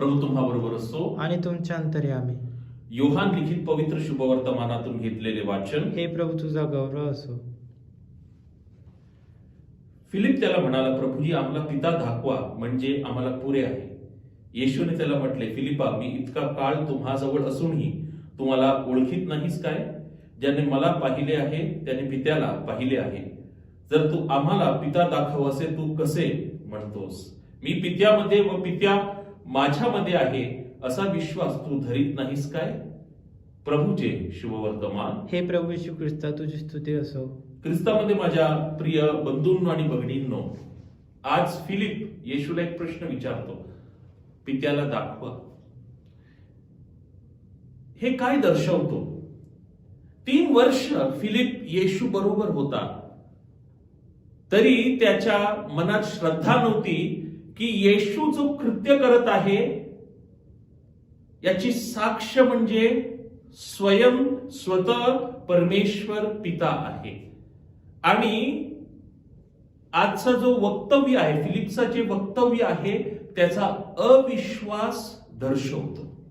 प्रभू तुम्हा बरोबर असो. आणि तुमच्या अंतर्यामी योहान लिखित पवित्र शुभवर्तमानातून घेतलेले वाचन. हे प्रभू तुझा गौरव असो. फिलिप त्याला म्हणाला प्रभूजी आम्हाला पिता दाखवा म्हणजे आम्हाला पुरे आहे. येशूने त्याला म्हटले फिलिपा मी इतका काळ तुम्हाजवळ असूनही तुम्हाला ओळखीत नाहीस काय? ज्याने मला पाहिले आहे त्याने पित्याला पाहिले आहे. जर तू आम्हाला पिता दाखव असे तू कसे म्हणतोस? मी पित्यामध्ये व पित्या माझ्यामध्ये आहे असा विश्वास तू धरीत नाहीस काय? प्रभूचे शुभवर्तमान. हे प्रभू यशू ख्रिस्ता तुझी स्तुती असो. ख्रिस्तामध्ये माझ्या प्रिय बंधूंनो आणि भगिनींनो आज फिलिप येशूला एक प्रश्न विचारतो. पित्याला दाखवा. हे काय दर्शवतो? तीन वर्ष फिलिप येशू बरोबर होता. तरी त्याच्या मनात श्रद्धा नव्हती की येशू जो कृत्य करत आहे याची साक्ष म्हणजे स्वयं स्वतः परमेश्वर पिता आहे. आणि आजचा जो वक्तव्य आहे फिलिप्सा जे वक्तव्य आहे त्याचा अविश्वास दर्शवतो.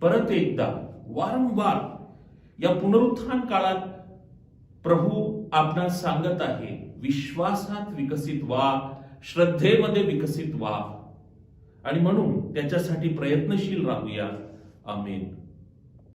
परत एकदा वारंवार या पुनरुत्थान काळात प्रभू आपणास सांगत आहे विश्वासात विकसित व्हा श्रद्धेमध्ये विकसित व्हा. आणि म्हणून त्याच्यासाठी प्रयत्नशील राहूया. आमेन.